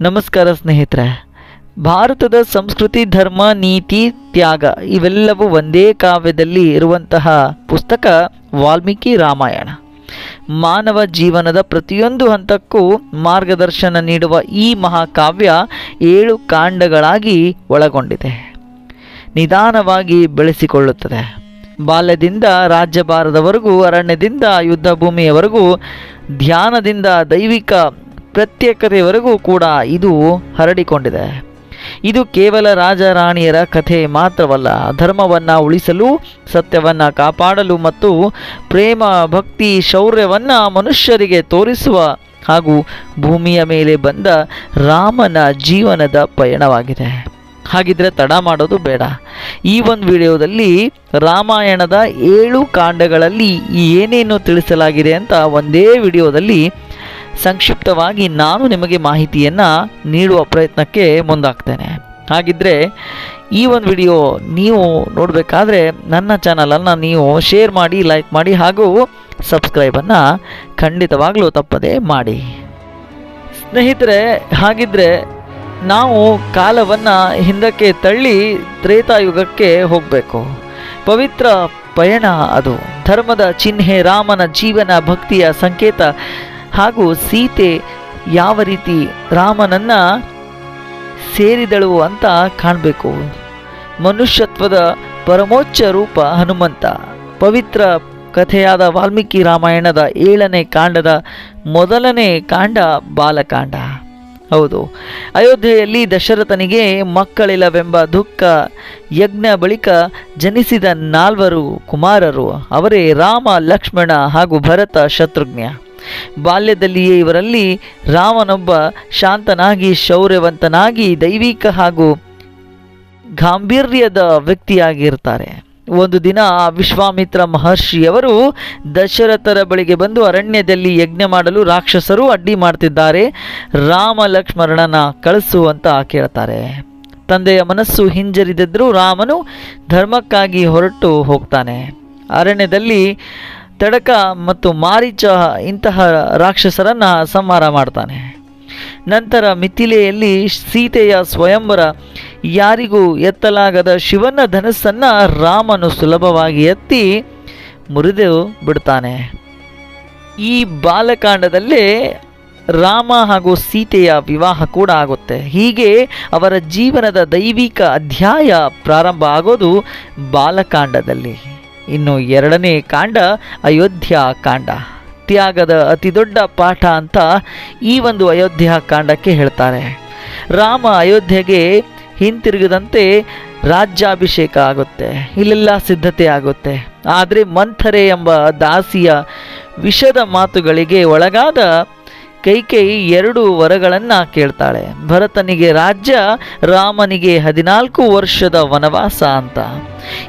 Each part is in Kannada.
ನಮಸ್ಕಾರ ಸ್ನೇಹಿತರೆ. ಭಾರತದ ಸಂಸ್ಕೃತಿ, ಧರ್ಮ, ನೀತಿ, ತ್ಯಾಗ ಇವೆಲ್ಲವೂ ಒಂದೇ ಕಾವ್ಯದಲ್ಲಿ ಇರುವಂತಹ ಪುಸ್ತಕ ವಾಲ್ಮೀಕಿ ರಾಮಾಯಣ. ಮಾನವ ಜೀವನದ ಪ್ರತಿಯೊಂದು ಹಂತಕ್ಕೂ ಮಾರ್ಗದರ್ಶನ ನೀಡುವ ಈ ಮಹಾಕಾವ್ಯ ಏಳು ಕಾಂಡಗಳಾಗಿ ಒಳಗೊಂಡಿದೆ. ನಿಧಾನವಾಗಿ ಬೆಳೆಸಿಕೊಳ್ಳುತ್ತದೆ. ಬಾಲ್ಯದಿಂದ ರಾಜ್ಯಭಾರದವರೆಗೂ, ಅರಣ್ಯದಿಂದ ಯುದ್ಧ ಭೂಮಿಯವರೆಗೂ ಧ್ಯಾನದಿಂದ ದೈವಿಕ ಪ್ರತ್ಯೇಕತೆಯವರೆಗೂ ಕೂಡ ಇದು ಹರಡಿಕೊಂಡಿದೆ. ಇದು ಕೇವಲ ರಾಜರಾಣಿಯರ ಕಥೆ ಮಾತ್ರವಲ್ಲ, ಧರ್ಮವನ್ನು ಉಳಿಸಲು, ಸತ್ಯವನ್ನು ಕಾಪಾಡಲು ಮತ್ತು ಪ್ರೇಮ, ಭಕ್ತಿ, ಶೌರ್ಯವನ್ನು ಮನುಷ್ಯರಿಗೆ ತೋರಿಸುವ ಹಾಗೂ ಭೂಮಿಯ ಮೇಲೆ ಬಂದ ರಾಮನ ಜೀವನದ ಪಯಣವಾಗಿದೆ. ಹಾಗಿದ್ರೆ ತಡ ಮಾಡೋದು ಬೇಡ. ಈ ಒಂದು ವಿಡಿಯೋದಲ್ಲಿ ರಾಮಾಯಣದ ಏಳು ಕಾಂಡಗಳಲ್ಲಿ ಏನೇನು ತಿಳಿಸಲಾಗಿದೆ ಅಂತ ಒಂದೇ ವಿಡಿಯೋದಲ್ಲಿ ಸಂಕ್ಷಿಪ್ತವಾಗಿ ನಾನು ನಿಮಗೆ ಮಾಹಿತಿಯನ್ನು ನೀಡುವ ಪ್ರಯತ್ನಕ್ಕೆ ಮುಂದಾಗ್ತೇನೆ. ಹಾಗಿದ್ದರೆ ಈ ಒಂದು ವಿಡಿಯೋ ನೀವು ನೋಡಬೇಕಾದ್ರೆ ನನ್ನ ಚಾನಲನ್ನು ನೀವು ಶೇರ್ ಮಾಡಿ ಲೈಕ್ ಮಾಡಿ ಹಾಗೂ ಸಬ್ಸ್ಕ್ರೈಬನ್ನು ಖಂಡಿತವಾಗಲೂ ತಪ್ಪದೆ ಮಾಡಿ. ಸ್ನೇಹಿತರೆ ಹಾಗಿದ್ದರೆ ನಾವು ಕಾಲವನ್ನು ಹಿಂದಕ್ಕೆ ತಳ್ಳಿ ತ್ರೇತಾಯುಗಕ್ಕೆ ಹೋಗಬೇಕು. ಪವಿತ್ರ ಪಯಣ ಅದು. ಧರ್ಮದ ಚಿಹ್ನೆ ರಾಮನ ಜೀವನ ಭಕ್ತಿಯ ಸಂಕೇತ ಹಾಗೂ ಸೀತೆ ಯಾವ ರೀತಿ ರಾಮನನ್ನು ಸೇರಿದಳು ಅಂತ ಕಾಣಬೇಕು. ಮನುಷ್ಯತ್ವದ ಪರಮೋಚ್ಚ ರೂಪ ಹನುಮಂತ. ಪವಿತ್ರ ಕಥೆಯಾದ ವಾಲ್ಮೀಕಿ ರಾಮಾಯಣದ ಏಳನೇ ಕಾಂಡದ ಮೊದಲನೇ ಕಾಂಡ ಬಾಲಕಾಂಡ. ಹೌದು, ಅಯೋಧ್ಯೆಯಲ್ಲಿ ದಶರಥನಿಗೆ ಮಕ್ಕಳಿಲ್ಲವೆಂಬ ದುಃಖ ಯಜ್ಞ ಬಳಿಕ ಜನಿಸಿದ ನಾಲ್ವರು ಕುಮಾರರು, ಅವರೇ ರಾಮ, ಲಕ್ಷ್ಮಣ ಹಾಗೂ ಭರತ ಶತ್ರುಘ್ನ. ಬಾಲ್ಯದಲ್ಲಿಯೇ ಇವರಲ್ಲಿ ರಾಮನೊಬ್ಬ ಶಾಂತನಾಗಿ, ಶೌರ್ಯವಂತನಾಗಿ, ದೈವಿಕ ಹಾಗೂ ಗಾಂಭೀರ್ಯದ ವ್ಯಕ್ತಿಯಾಗಿರ್ತಾರೆ. ಒಂದು ದಿನ ವಿಶ್ವಾಮಿತ್ರ ಮಹರ್ಷಿಯವರು ದಶರಥರ ಬಳಿಗೆ ಬಂದು ಅರಣ್ಯದಲ್ಲಿ ಯಜ್ಞ ಮಾಡಲು ರಾಕ್ಷಸರು ಅಡ್ಡಿ ಮಾಡ್ತಿದ್ದಾರೆ. ರಾಮ ಲಕ್ಷ್ಮಣನ ಕಳಿಸು ಅಂತ ಕೇಳ್ತಾರೆ. ತಂದೆಯ ಮನಸ್ಸು ಹಿಂಜರಿದಿದ್ದರೂ ರಾಮನು ಧರ್ಮಕ್ಕಾಗಿ ಹೊರಟು ಹೋಗ್ತಾನೆ. ಅರಣ್ಯದಲ್ಲಿ ತಡಕ ಮತ್ತು ಮಾರೀಚ ಇಂತಹ ರಾಕ್ಷಸರನ್ನು ಸಂಹಾರ ಮಾಡ್ತಾನೆ. ನಂತರ ಮಿಥಿಲೆಯಲ್ಲಿ ಸೀತೆಯ ಸ್ವಯಂವರ ಯಾರಿಗೂ ಎತ್ತಲಾಗದ ಶಿವನ ಧನಸ್ಸನ್ನು ರಾಮನು ಸುಲಭವಾಗಿ ಎತ್ತಿ ಮುರಿದು ಬಿಡ್ತಾನೆ. ಈ ಬಾಲಕಾಂಡದಲ್ಲೇ ರಾಮ ಹಾಗೂ ಸೀತೆಯ ವಿವಾಹ ಕೂಡ ಆಗುತ್ತೆ. ಹೀಗೆ ಅವರ ಜೀವನದ ದೈವಿಕ ಅಧ್ಯಾಯ ಪ್ರಾರಂಭ ಆಗೋದು ಬಾಲಕಾಂಡದಲ್ಲಿ. ಇನ್ನು ಎರಡನೇ ಕಾಂಡ ಅಯೋಧ್ಯ ಕಾಂಡ. ತ್ಯಾಗದ ಅತಿ ದೊಡ್ಡ ಪಾಠ ಅಂತ ಈ ಒಂದು ಅಯೋಧ್ಯ ಕಾಂಡಕ್ಕೆ ಹೇಳ್ತಾರೆ. ರಾಮ ಅಯೋಧ್ಯೆಗೆ ಹಿಂತಿರುಗದಂತೆ ರಾಜ್ಯಾಭಿಷೇಕ ಆಗುತ್ತೆ, ಇಲ್ಲೆಲ್ಲ ಸಿದ್ಧತೆ ಆಗುತ್ತೆ. ಆದರೆ ಮಂಥರೆ ಎಂಬ ದಾಸಿಯ ವಿಷದ ಮಾತುಗಳಿಗೆ ಒಳಗಾದ ಕೈಕೇಯಿ ಎರಡು ವರಗಳನ್ನು ಕೇಳ್ತಾಳೆ. ಭರತನಿಗೆ, ರಾಜ್ಯ, ರಾಮನಿಗೆ ಹದಿನಾಲ್ಕು ವರ್ಷದ ವನವಾಸ ಅಂತ.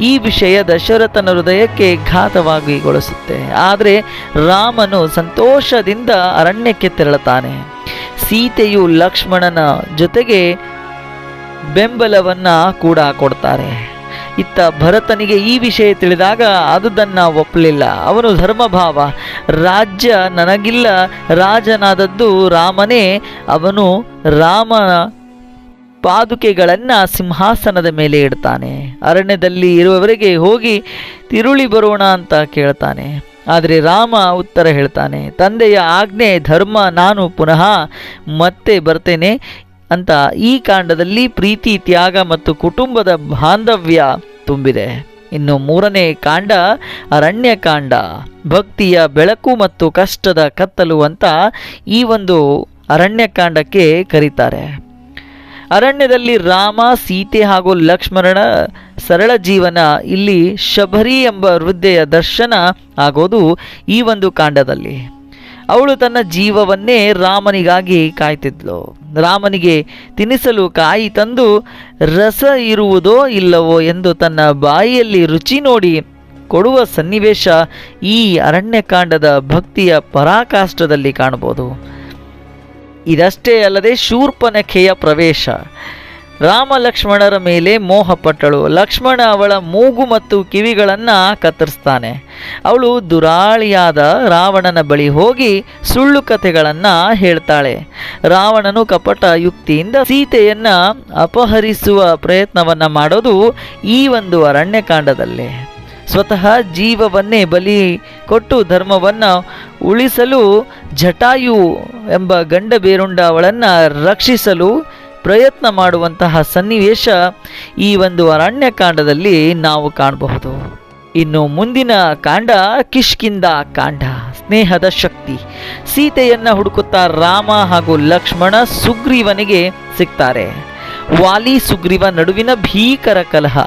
ಈ ವಿಷಯ ದಶರಥನ ಹೃದಯಕ್ಕೆ ಘಾತವಾಗಿಗೊಳಿಸುತ್ತೆ. ಆದರೆ ರಾಮನು ಸಂತೋಷದಿಂದ ಅರಣ್ಯಕ್ಕೆ ತೆರಳುತ್ತಾನೆ. ಸೀತೆಯು ಲಕ್ಷ್ಮಣನ ಜೊತೆಗೆ ಬೆಂಬಲವನ್ನು ಕೂಡ ಕೊಡ್ತಾರೆ. ಇತ್ತ ಭರತನಿಗೆ ಈ ವಿಷಯ ತಿಳಿದಾಗ ಅದುದನ್ನು ಒಪ್ಪಲಿಲ್ಲ. ಅವನು ಧರ್ಮಭಾವ, ರಾಜ್ಯ ನನಗಿಲ್ಲ, ರಾಜನಾದದ್ದು ರಾಮನೇ, ಅವನು ರಾಮನ ಪಾದುಕೆಗಳನ್ನು ಸಿಂಹಾಸನದ ಮೇಲೆ ಇಡ್ತಾನೆ. ಅರಣ್ಯದಲ್ಲಿ ಇರುವವರೆಗೆ ಹೋಗಿ ತಿರುಳಿ ಬರೋಣ ಅಂತ ಕೇಳ್ತಾನೆ. ಆದರೆ ರಾಮ ಉತ್ತರ ಹೇಳ್ತಾನೆ, ತಂದೆಯ ಆಜ್ಞೆ, ಧರ್ಮ ನಾನು ಪುನಃ ಮತ್ತೆ ಬರ್ತೇನೆ ಅಂತ ಈ ಕಾಂಡದಲ್ಲಿ ಪ್ರೀತಿ, ತ್ಯಾಗ ಮತ್ತು ಕುಟುಂಬದ ಬಾಂಧವ್ಯ ತುಂಬಿದೆ. ಇನ್ನು ಮೂರನೇ ಕಾಂಡ ಅರಣ್ಯಕಾಂಡ. ಭಕ್ತಿಯ ಬೆಳಕು ಮತ್ತು ಕಷ್ಟದ ಕತ್ತಲು ಅಂತ ಈ ಒಂದು ಅರಣ್ಯಕಾಂಡಕ್ಕೆ ಕರೀತಾರೆ. ಅರಣ್ಯದಲ್ಲಿ ರಾಮ, ಸೀತೆ ಹಾಗೂ ಲಕ್ಷ್ಮಣನ ಸರಳ ಜೀವನ, ಇಲ್ಲಿ ಶಬರಿ ಎಂಬ ವೃದ್ಧೆಯ ದರ್ಶನ ಆಗೋದು ಈ ಒಂದು ಕಾಂಡದಲ್ಲಿ. ಅವಳು ತನ್ನ ಜೀವವನ್ನೇ ರಾಮನಿಗಾಗಿ ಕಾಯ್ತಿದ್ಲು. ರಾಮನಿಗೆ ತಿನಿಸಲು ಕಾಯಿ ತಂದು, ರಸ ಇರುವುದೋ ಇಲ್ಲವೋ ಎಂದು ತನ್ನ ಬಾಯಿಯಲ್ಲಿ ರುಚಿ ನೋಡಿ ಕೊಡುವ ಸನ್ನಿವೇಶ ಈ ಅರಣ್ಯಕಾಂಡದ ಭಕ್ತಿಯ ಪರಾಕಾಷ್ಠದಲ್ಲಿ ಕಾಣಬಹುದು. ಇದಷ್ಟೇ ಅಲ್ಲದೆ ಶೂರ್ಪನಖೆಯ ಪ್ರವೇಶ. ರಾಮ ಲಕ್ಷ್ಮಣರ ಮೇಲೆ ಮೋಹಪಟ್ಟಳು ಲಕ್ಷ್ಮಣ ಅವಳ ಮೂಗು ಮತ್ತು ಕಿವಿಗಳನ್ನು ಕತ್ತರಿಸ್ತಾನೆ. ಅವಳು ದುರಾಳಿಯಾದ ರಾವಣನ ಬಳಿ ಹೋಗಿ ಸುಳ್ಳು ಕಥೆಗಳನ್ನು ಹೇಳ್ತಾಳೆ. ರಾವಣನು ಕಪಟ ಯುಕ್ತಿಯಿಂದ ಸೀತೆಯನ್ನು ಅಪಹರಿಸುವ ಪ್ರಯತ್ನವನ್ನು ಮಾಡೋದು ಈ ಒಂದು ಅರಣ್ಯಕಾಂಡದಲ್ಲೇ. ಸ್ವತಃ ಜೀವವನ್ನೇ ಬಲಿ ಕೊಟ್ಟು ಧರ್ಮವನ್ನು ಉಳಿಸಲು ಜಟಾಯು ಎಂಬ ಗಂಡ ಬೇರುಂಡ ಅವಳನ್ನು ರಕ್ಷಿಸಲು ಪ್ರಯತ್ನ ಮಾಡುವಂತಹ ಸನ್ನಿವೇಶ ಈ ಒಂದು ಅರಣ್ಯಕಾಂಡದಲ್ಲಿ ನಾವು ಕಾಣಬಹುದು. ಇನ್ನು ಮುಂದಿನ ಕಾಂಡ ಕಿಷ್ಕಿಂದ ಕಾಂಡ, ಸ್ನೇಹದ ಶಕ್ತಿ. ಸೀತೆಯನ್ನು ಹುಡುಕುತ್ತಾ ರಾಮ ಹಾಗೂ ಲಕ್ಷ್ಮಣ ಸುಗ್ರೀವನಿಗೆ ಸಿಗ್ತಾರೆ. ವಾಲಿ ಸುಗ್ರೀವ ನಡುವಿನ ಭೀಕರ ಕಲಹ.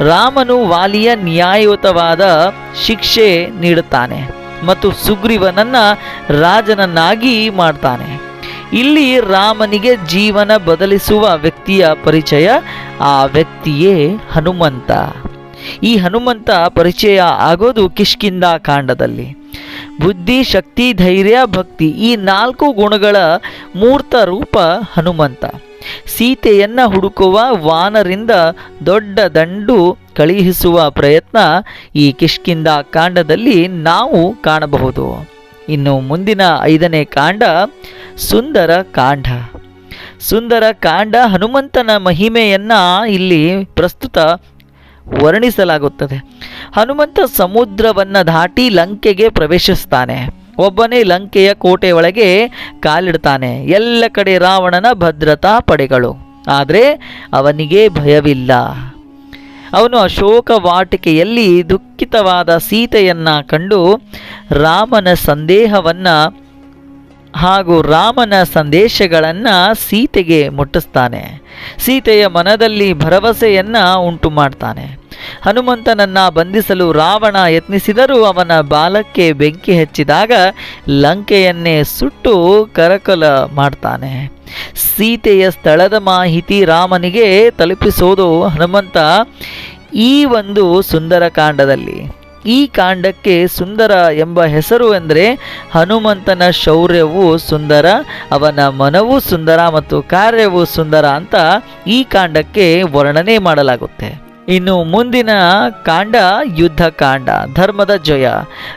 ರಾಮನು ವಾಲಿಯ ನ್ಯಾಯಯುತವಾದ ಶಿಕ್ಷೆ ನೀಡುತ್ತಾನೆ ಮತ್ತು ಸುಗ್ರೀವನನ್ನ ರಾಜನನ್ನಾಗಿ ಮಾಡ್ತಾನೆ. ಇಲ್ಲಿ ರಾಮನಿಗೆ ಜೀವನ ಬದಲಿಸುವ ವ್ಯಕ್ತಿಯ ಪರಿಚಯ ಆ ವ್ಯಕ್ತಿಯೇ ಹನುಮಂತ. ಈ ಹನುಮಂತ ಪರಿಚಯ ಆಗೋದು ಕಿಷ್ಕಿಂದ ಕಾಂಡದಲ್ಲಿ. ಬುದ್ಧಿ, ಶಕ್ತಿ, ಧೈರ್ಯ, ಭಕ್ತಿ ಈ ನಾಲ್ಕು ಗುಣಗಳ ಮೂರ್ತ ರೂಪ ಹನುಮಂತ. ಸೀತೆಯನ್ನ ಹುಡುಕುವ ವಾನರಿಂದ ದೊಡ್ಡ ದಂಡು ಕಳುಹಿಸುವ ಪ್ರಯತ್ನ ಈ ಕಿಷ್ಕಿಂದ ಕಾಂಡದಲ್ಲಿ ನಾವು ಕಾಣಬಹುದು. ಇನ್ನು ಮುಂದಿನ ಐದನೇ ಕಾಂಡ ಸುಂದರ ಕಾಂಡ. ಸುಂದರ ಕಾಂಡ ಹನುಮಂತನ ಮಹಿಮೆಯನ್ನು ಇಲ್ಲಿ ಪ್ರಸ್ತುತ ವರ್ಣಿಸಲಾಗುತ್ತದೆ. ಹನುಮಂತ ಸಮುದ್ರವನ್ನು ದಾಟಿ ಲಂಕೆಗೆ ಪ್ರವೇಶಿಸ್ತಾನೆ. ಒಬ್ಬನೇ ಲಂಕೆಯ ಕೋಟೆ ಒಳಗೆ ಕಾಲಿಡ್ತಾನೆ. ಎಲ್ಲ ಕಡೆ ರಾವಣನ ಭದ್ರತಾ ಪಡೆಗಳು. ಆದರೆ ಅವನಿಗೆ ಭಯವಿಲ್ಲ. ಅವನು ಅಶೋಕ ವಾಟಿಕೆಯಲ್ಲಿ ದುಃಖಿತವಾದ ಸೀತೆಯನ್ನು ಕಂಡು ರಾಮನ ಸಂದೇಹವನ್ನ ಹಾಗೂ ರಾಮನ ಸಂದೇಶಗಳನ್ನು ಸೀತೆಗೆ ಮುಟ್ಟಿಸ್ತಾನೆ. ಸೀತೆಯ ಮನದಲ್ಲಿ ಭರವಸೆಯನ್ನು ಉಂಟು ಮಾಡ್ತಾನೆ ಹನುಮಂತನನ್ನ ಬಂಧಿಸಲು ರಾವಣ ಯತ್ನಿಸಿದರೂ ಅವನ ಬಾಲಕ್ಕೆ ಬೆಂಕಿ ಹಚ್ಚಿದಾಗ ಲಂಕೆಯನ್ನೇ ಸುಟ್ಟು ಕರಕಲ ಮಾಡ್ತಾನೆ. ಸೀತೆಯ ಸ್ಥಳದ ಮಾಹಿತಿ ರಾಮನಿಗೆ ತಲುಪಿಸೋದು ಹನುಮಂತ ಈ ಒಂದು ಸುಂದರ ಕಾಂಡದಲ್ಲಿ. ಈ ಕಾಂಡಕ್ಕೆ ಸುಂದರ ಎಂಬ ಹೆಸರು ಎಂದರೆ ಹನುಮಂತನ ಶೌರ್ಯವು ಸುಂದರ, ಅವನ ಮನವೂ ಸುಂದರ ಮತ್ತು ಕಾರ್ಯವೂ ಸುಂದರ ಅಂತ ಈ ಕಾಂಡಕ್ಕೆ ವರ್ಣನೆ ಮಾಡಲಾಗುತ್ತೆ. ಇನ್ನು ಮುಂದಿನ ಕಾಂಡ, ಯುದ್ಧ ಕಾಂಡ, ಧರ್ಮದ ಜಯ.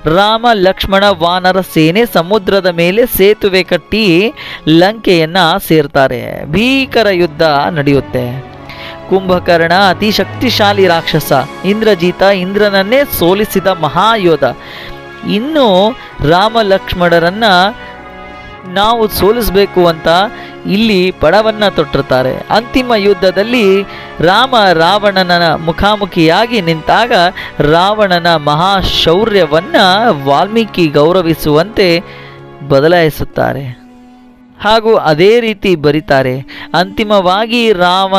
ರಾಮ, ಲಕ್ಷ್ಮಣ, ವಾನರ ಸೇನೆ ಸಮುದ್ರದ ಮೇಲೆ ಸೇತುವೆ ಕಟ್ಟಿ ಲಂಕೆಯನ್ನ ಸೇರ್ತಾರೆ. ಭೀಕರ ಯುದ್ಧ ನಡೆಯುತ್ತೆ. ಕುಂಭಕರ್ಣ, ಅತಿ ಶಕ್ತಿಶಾಲಿ ರಾಕ್ಷಸ, ಇಂದ್ರಜೀತ, ಇಂದ್ರನನ್ನೇ ಸೋಲಿಸಿದ ಮಹಾಯೋಧ. ಇನ್ನು ರಾಮ, ಲಕ್ಷ್ಮಣರನ್ನ ನಾವು ಸೋಲಿಸಬೇಕು ಅಂತ ಇಲ್ಲಿ ಪಡವನ್ನ ತೊಟ್ಟಿರ್ತಾರೆ ಅಂತಿಮ ಯುದ್ಧದಲ್ಲಿ ರಾಮ ರಾವಣನ ಮುಖಾಮುಖಿಯಾಗಿ ನಿಂತಾಗ ರಾವಣನ ಮಹಾಶೌರ್ಯವನ್ನ ವಾಲ್ಮೀಕಿ ಗೌರವಿಸುವಂತೆ ಬದಲಾಯಿಸುತ್ತಾರೆ. ಹಾಗೂ ಅದೇ ರೀತಿ ಬರೀತಾರೆ. ಅಂತಿಮವಾಗಿ ರಾಮ,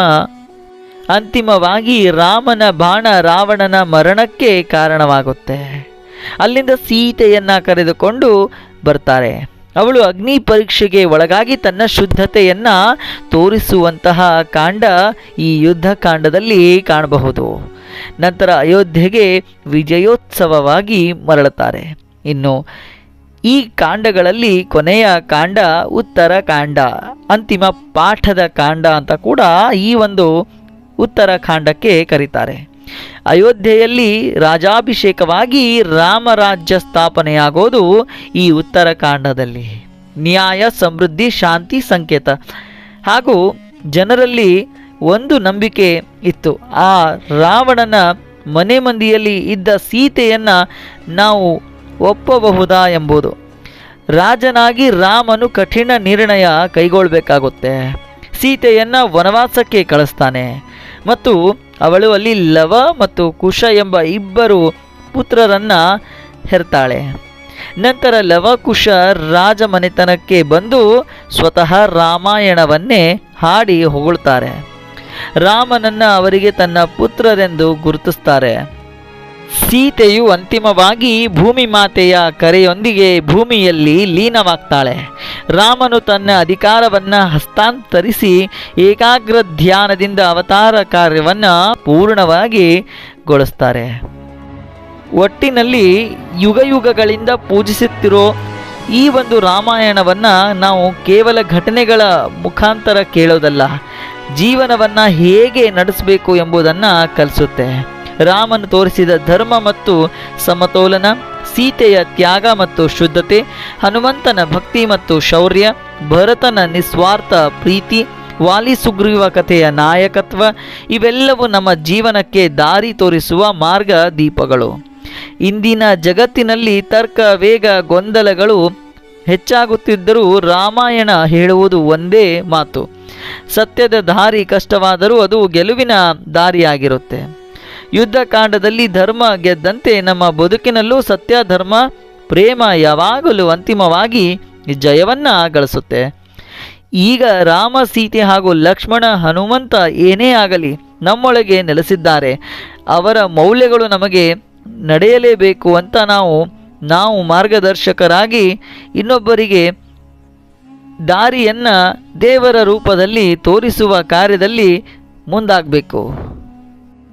ಅಂತಿಮವಾಗಿ ರಾಮನ ಬಾಣ ರಾವಣನ ಮರಣಕ್ಕೆ ಕಾರಣವಾಗುತ್ತೆ. ಅಲ್ಲಿಂದ ಸೀತೆಯನ್ನ ಕರೆದುಕೊಂಡು ಬರ್ತಾರೆ. ಅವಳು ಅಗ್ನಿ ಪರೀಕ್ಷೆಗೆ ಒಳಗಾಗಿ ತನ್ನ ಶುದ್ಧತೆಯನ್ನ ತೋರಿಸುವಂತಹ ಕಾಂಡ ಈ ಯುದ್ಧ ಕಾಂಡದಲ್ಲಿ ಕಾಣಬಹುದು. ನಂತರ ಅಯೋಧ್ಯೆಗೆ ವಿಜಯೋತ್ಸವವಾಗಿ ಮರಳುತ್ತಾರೆ. ಇನ್ನು ಈ ಕಾಂಡಗಳಲ್ಲಿ ಕೊನೆಯ ಕಾಂಡ ಉತ್ತರ ಕಾಂಡ, ಅಂತಿಮ ಪಾಠದ ಕಾಂಡ ಅಂತ ಕೂಡ ಈ ಒಂದು ಉತ್ತರ ಕಾಂಡಕ್ಕೆ ಕರೀತಾರೆ. ಅಯೋಧ್ಯೆಯಲ್ಲಿ ರಾಜಾಭಿಷೇಕವಾಗಿ ರಾಮರಾಜ್ಯ ಸ್ಥಾಪನೆಯಾಗೋದು ಈ ಉತ್ತರಕಾಂಡದಲ್ಲಿ. ನ್ಯಾಯ, ಸಮೃದ್ಧಿ, ಶಾಂತಿ ಸಂಕೇತ. ಹಾಗೂ ಜನರಲ್ಲಿ ಒಂದು ನಂಬಿಕೆ ಇತ್ತು. ಆ ರಾವಣನ ಮನೆ ಮಂದಿಯಲ್ಲಿ ಇದ್ದ ಸೀತೆಯನ್ನು ನಾವು ಒಪ್ಪಬಹುದಾ ಎಂಬುದು. ರಾಜನಾಗಿ ರಾಮನು ಕಠಿಣ ನಿರ್ಣಯ ಕೈಗೊಳ್ಳಬೇಕಾಗುತ್ತೆ ಸೀತೆಯನ್ನು ವನವಾಸಕ್ಕೆ ಕಳಿಸ್ತಾನೆ. ಮತ್ತು ಅವಳು ಅಲ್ಲಿ ಲವ ಮತ್ತು ಕುಶ ಎಂಬ ಇಬ್ಬರು ಪುತ್ರರನ್ನ ಹೆರ್ತಾಳೆ. ನಂತರ ಲವಕುಶ ರಾಜಮನೆತನಕ್ಕೆ ಬಂದು ಸ್ವತಃ ರಾಮಾಯಣವನ್ನೇ ಹಾಡಿ ಹೊಗಳ್ತಾರೆ. ರಾಮನನ್ನ ಅವರಿಗೆ ತನ್ನ ಪುತ್ರರೆಂದು ಗುರುತಿಸ್ತಾರೆ. ಸೀತೆಯು ಅಂತಿಮವಾಗಿ ಭೂಮಿ ಮಾತೆಯ ಕರೆಯೊಂದಿಗೆ ಭೂಮಿಯಲ್ಲಿ ಲೀನವಾಗ್ತಾಳೆ. ರಾಮನು ತನ್ನ ಅಧಿಕಾರವನ್ನ ಹಸ್ತಾಂತರಿಸಿ ಏಕಾಗ್ರ ಧ್ಯಾನದಿಂದ ಅವತಾರ ಕಾರ್ಯವನ್ನ ಪೂರ್ಣವಾಗಿ ಗೊಳಿಸ್ತಾರೆ. ಒಟ್ಟಿನಲ್ಲಿ ಯುಗ ಯುಗಗಳಿಂದ ಪೂಜಿಸುತ್ತಿರೋ ಈ ಒಂದು ರಾಮಾಯಣವನ್ನು ನಾವು ಕೇವಲ ಘಟನೆಗಳ ಮುಖಾಂತರ ಕೇಳೋದಲ್ಲ, ಜೀವನವನ್ನು ಹೇಗೆ ನಡೆಸಬೇಕು ಎಂಬುದನ್ನು ಕಲಿಸುತ್ತೆ. ರಾಮನು ತೋರಿಸಿದ ಧರ್ಮ ಮತ್ತು ಸಮತೋಲನ, ಸೀತೆಯ ತ್ಯಾಗ ಮತ್ತು ಶುದ್ಧತೆ, ಹನುಮಂತನ ಭಕ್ತಿ ಮತ್ತು ಶೌರ್ಯ, ಭರತನ ನಿಸ್ವಾರ್ಥ ಪ್ರೀತಿ, ವಾಲಿ ಸುಗ್ರೀವ ಕಥೆಯ ನಾಯಕತ್ವ, ಇವೆಲ್ಲವೂ ನಮ್ಮ ಜೀವನಕ್ಕೆ ದಾರಿ ತೋರಿಸುವ ಮಾರ್ಗ ದೀಪಗಳು. ಇಂದಿನ ಜಗತ್ತಿನಲ್ಲಿ ತರ್ಕ, ವೇಗ, ಗೊಂದಲಗಳು ಹೆಚ್ಚಾಗುತ್ತಿದ್ದರೂ ರಾಮಾಯಣ ಹೇಳುವುದು ಒಂದೇ ಮಾತು. ಸತ್ಯದ ದಾರಿ ಕಷ್ಟವಾದರೂ ಅದು ಗೆಲುವಿನ ದಾರಿಯಾಗಿರುತ್ತೆ. ಯುದ್ಧಕಾಂಡದಲ್ಲಿ ಧರ್ಮ ಗೆದ್ದಂತೆ ನಮ್ಮ ಬದುಕಿನಲ್ಲೂ ಸತ್ಯ ಧರ್ಮ ಪ್ರೇಮ ಯಾವಾಗಲೂ ಅಂತಿಮವಾಗಿ ಜಯವನ್ನ ಗಳಿಸುತ್ತೆ ಈಗ ರಾಮ, ಸೀತೆ ಹಾಗೂ ಲಕ್ಷ್ಮಣ, ಹನುಮಂತ ಏನೇ ಆಗಲಿ ನಮ್ಮೊಳಗೆ ನೆಲೆಸಿದ್ದಾರೆ. ಅವರ ಮೌಲ್ಯಗಳು ನಮಗೆ ನಡೆಯಲೇಬೇಕು ಅಂತ ನಾವು ನಾವು ಮಾರ್ಗದರ್ಶಕರಾಗಿ ಇನ್ನೊಬ್ಬರಿಗೆ ದಾರಿಯನ್ನು ದೇವರ ರೂಪದಲ್ಲಿ ತೋರಿಸುವ ಕಾರ್ಯದಲ್ಲಿ ಮುಂದಾಗಬೇಕು.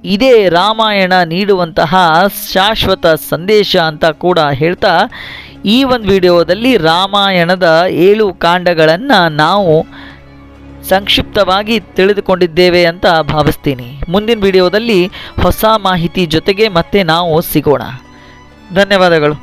ಇದೇ ರಾಮಾಯಣ ನೀಡುವಂತಹ ಶಾಶ್ವತ ಸಂದೇಶ ಅಂತ ಕೂಡ ಹೇಳ್ತಾ ಈ ಒಂದು ವಿಡಿಯೋದಲ್ಲಿ ರಾಮಾಯಣದ ಏಳು ಕಾಂಡಗಳನ್ನು ನಾವು ಸಂಕ್ಷಿಪ್ತವಾಗಿ ತಿಳಿದುಕೊಂಡಿದ್ದೇವೆ ಅಂತ ಭಾವಿಸ್ತೀನಿ. ಮುಂದಿನ ವಿಡಿಯೋದಲ್ಲಿ ಹೊಸ ಮಾಹಿತಿ ಜೊತೆಗೆ ಮತ್ತೆ ನಾವು ಸಿಗೋಣ. ಧನ್ಯವಾದಗಳು.